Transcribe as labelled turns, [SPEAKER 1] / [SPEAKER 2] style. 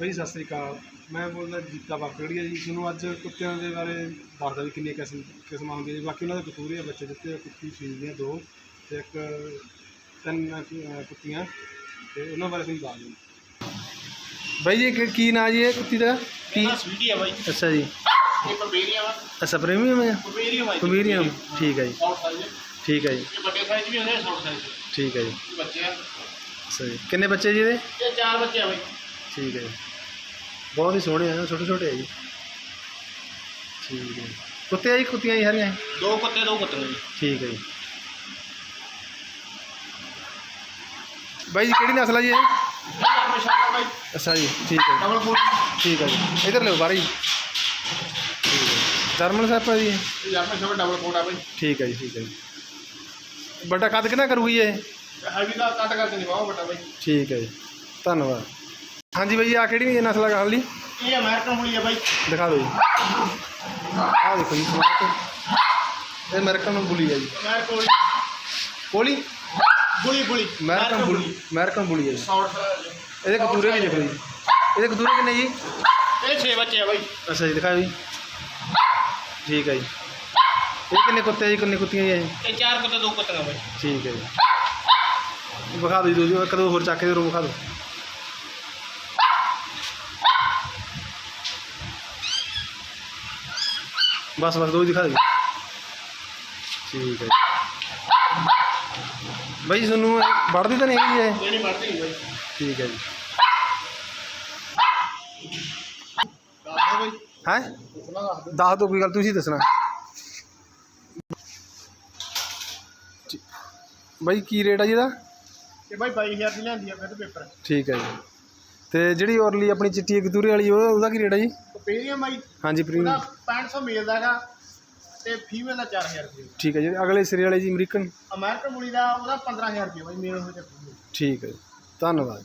[SPEAKER 1] ਭਾਈ ਸਤਿ ਸ੍ਰੀ ਅਕਾਲ। ਮੈਂ ਬੋਲਦਾ ਜੀਤਾ ਬਾਕੜੀਆ ਜੀ। ਤੁਹਾਨੂੰ ਅੱਜ ਕੁੱਤਿਆਂ ਦੇ ਬਾਰੇ ਦੱਸਦਾ ਵੀ ਕਿੰਨੀਆਂ ਕਿਸਮ ਕਿਸਮਾਂ ਹੁੰਦੀਆਂ ਜੀ ਬਾਕੀ ਉਹਨਾਂ ਦੇ ਕਤੂਰੇ ਆ ਬੱਚੇ ਦਿੱਤੇ ਆ, ਕੁੱਤੀ ਫੀਲ ਦੀਆਂ ਦੋ ਤੇ ਇੱਕ ਤਿੰਨ ਕੁੱਤੀਆਂ ਤੇ ਉਹਨਾਂ ਬਾਰੇ ਤੁਹਾਨੂੰ ਦੱਸ ਦਿੰਦਾ ਬਾਈ ਜੀ ਕੀ- ਨਾਂ ਜੀ ਇਹ ਕੁੱਤੀ ਦਾ? ਕੀ
[SPEAKER 2] ਸਵੀਟੀ ਆ ਬਾਈ।
[SPEAKER 1] ਅੱਛਾ ਜੀ।
[SPEAKER 2] ਇਹ ਪਰਬੇਰੀਆ ਵਾ।
[SPEAKER 1] ਅੱਛਾ ਪ੍ਰੀਮੀਅਮ ਹੈ
[SPEAKER 2] ਬਾਈ
[SPEAKER 1] ਕਮੀਰੀਅਮ ਠੀਕ ਹੈ ਜੀ। ਠੀਕ ਹੈ ਜੀ।
[SPEAKER 2] ਇਹ ਵੱਡੇ ਸਾਈਜ਼ ਵੀ ਹੁੰਦੇ ਸ਼ਾਰਟ ਸਾਈਜ਼
[SPEAKER 1] ਠੀਕ ਹੈ ਜੀ।
[SPEAKER 2] ਬੱਚੇ ਆ।
[SPEAKER 1] ਜੀ। ਕਿੰਨੇ ਬੱਚੇ ਜੀ ਇਹਦੇ?
[SPEAKER 2] ਇਹ ਚਾਰ ਬੱਚੇ ਆ ਬਾਈ।
[SPEAKER 1] ਠੀਕ ਹੈ ਜੀ ਬਹੁਤ ਹੀ ਸੋਹਣੇ ਆ ਛੋਟੇ ਛੋਟੇ ਆ ਜੀ ਠੀਕ ਹੈ ਜੀ। ਕੁੱਤੇ ਆ ਜੀ ਕੁੱਤੀਆਂ ਜੀ ਸਾਰੀਆਂ
[SPEAKER 2] ਦੋ ਕੁੱਤੇ ਦੋ ਕੁੱਤੇ ਜੀ
[SPEAKER 1] ਠੀਕ ਹੈ ਜੀ ਬਾਈ ਜੀ ਕਿਹੜੀ ਨਸਲ ਆ ਜੀ ਇਹ
[SPEAKER 2] ਇਹ ਆਪਣੇ ਸ਼ਾਰਟ ਬਾਈ
[SPEAKER 1] ਅੱਛਾ ਜੀ ਠੀਕ ਹੈ
[SPEAKER 2] ਡਬਲ ਫੁੱਟ
[SPEAKER 1] ਜੀ ਠੀਕ ਹੈ ਜੀ ਇਧਰ ਲਿਓ ਬਾਹਰ ਜੀ ਠੀਕ ਹੈ ਜਰਮਨ ਸੈਪ ਹੈ ਜੀ ਇਹ?
[SPEAKER 2] ਇਹ ਆਪਣੇ ਸ਼ਾਰਟ ਡਬਲ ਫੁੱਟ ਆ ਬਾਈ
[SPEAKER 1] ਠੀਕ ਹੈ ਜੀ ਠੀਕ ਹੈ ਜੀ ਵੱਡਾ ਕੱਦ ਕਿੰਨਾ ਕਰੂਗੀ ਇਹ
[SPEAKER 2] ਹੈਵੀ ਦਾ ਕੱਟ ਕਰਕੇ ਨਹੀਂ ਬਾਹੋ ਵੱਡਾ ਬਾਈ
[SPEAKER 1] ਠੀਕ ਹੈ ਜੀ ਧੰਨਵਾਦ ਹਾਂਜੀ ਬਾਈ ਆ ਕਿਹੜੀ ਨਸਲ ਆ ਲਈ
[SPEAKER 2] ਇਹ ਅਮਰੀਕਨ ਹੁਲੀ ਆ ਬਾਈ।
[SPEAKER 1] ਦਿਖਾ ਦਿਓ ਜੀ। ਆਹ ਦੇਖੋ ਜੀ ਸਮਾਰਟ ਇਹ ਅਮਰੀਕਨ ਬੁਲੀ ਹੈ ਜੀ।
[SPEAKER 2] American
[SPEAKER 1] collie
[SPEAKER 2] bully? Bully
[SPEAKER 1] American bully. American bully ਹੈ ਜੀ। ਇਹਦੇ ਕਤੂਰੇ ਵੀ ਦੇਖ ਜੀ। ਇਹਦੇ ਕਤੂਰੇ ਕਿੰਨੇ ਜੀ?
[SPEAKER 2] ਇਹ 6 ਬੱਚੇ ਆ ਬਾਈ।
[SPEAKER 1] ਅੱਛਾ ਜੀ ਦਿਖਾਓ ਜੀ। ਠੀਕ ਹੈ ਜੀ। ਇਹ ਕਿੰਨੇ ਕੁੱਤੇ ਆ ਜੀ? ਕਿੰਨੇ ਕੁੱਤੀਆਂ ਜੀ ਇਹ?
[SPEAKER 2] ਇਹ ਚਾਰ ਕੁੱਤੇ ਦੋ ਕੁੱਤੀਆਂ ਬਾਈ।
[SPEAKER 1] ਠੀਕ ਹੈ ਜੀ। ਵਿਖਾ ਦਿਓ ਜੀ ਕਦੋਂ ਹੋਰ ਚੱਕ ਕੇ ਰੋ ਵਿਖਾ ਦਿਓ। ਬਸ ਬਸ ਦੋ ਹੀ ਦਿਖਾ ਦਿਓ ਠੀਕ ਹੈ ਜੀ। ਬਾਈ ਤੁਹਾਨੂੰ ਵੜਦੀ ਤਾਂ ਨਹੀਂ ਹੈਗੀ ਇਹ?
[SPEAKER 2] ਨਹੀਂ ਵੜਦੇ ਨਹੀਂ ਬਾਈ।
[SPEAKER 1] ਠੀਕ ਹੈ ਜੀ।
[SPEAKER 2] ਦੱਸ ਬਾਈ।
[SPEAKER 1] ਹੈ?
[SPEAKER 2] ਦੱਸ ਦਿਓ।
[SPEAKER 1] ਦੱਸ ਦਿਓ ਕੋਈ ਗੱਲ ਤੁਸੀਂ ਦੱਸਣਾ। ਬਾਈ ਕੀ ਰੇਟ ਆ ਜੀ ਇਹਦਾ?
[SPEAKER 2] ਇਹ ਬਾਈ 22000 ਦੀ ਲਿਆਂਦੀ ਆ ਫਿਰ ਪੇਪਰ
[SPEAKER 1] ਠੀਕ ਹੈ ਜੀ। ਤੇ ਜਿਹੜੀ ਔਰਲੀ ਆਪਣੀ ਚਿੱਟੀ ਕਤੂਰੇ ਵਾਲੀ ਉਹ ਉਹਦਾ ਕੀ ਰੇਟ ਆ ਜੀ?
[SPEAKER 2] ਪੇਰੀਆ ਬਾਈ
[SPEAKER 1] ਹਾਂਜੀ
[SPEAKER 2] ਉਹਦਾ
[SPEAKER 1] ਪ੍ਰੀਮੀਅਮ
[SPEAKER 2] 6500 ਮੇਲ ਦਾ ਹੈਗਾ ਤੇ ਫੀਮੇਲ ਦਾ 4000 ਰੁਪਏ।
[SPEAKER 1] ਠੀਕ ਹੈ ਜੀ ਅਗਲੇ ਸਿਰੇ ਵਾਲੇ ਜੀ ਅਮਰੀਕਨ?
[SPEAKER 2] ਅਮਰੀਕਨ ਮੁਲੀ ਦਾ ਉਹਦਾ 15000 ਰੁਪਏ ਬਾਈ ਮੇਲ ਹੋਏ ਤੇ female।
[SPEAKER 1] ਠੀਕ ਹੈ ਜੀ ਧੰਨਵਾਦ।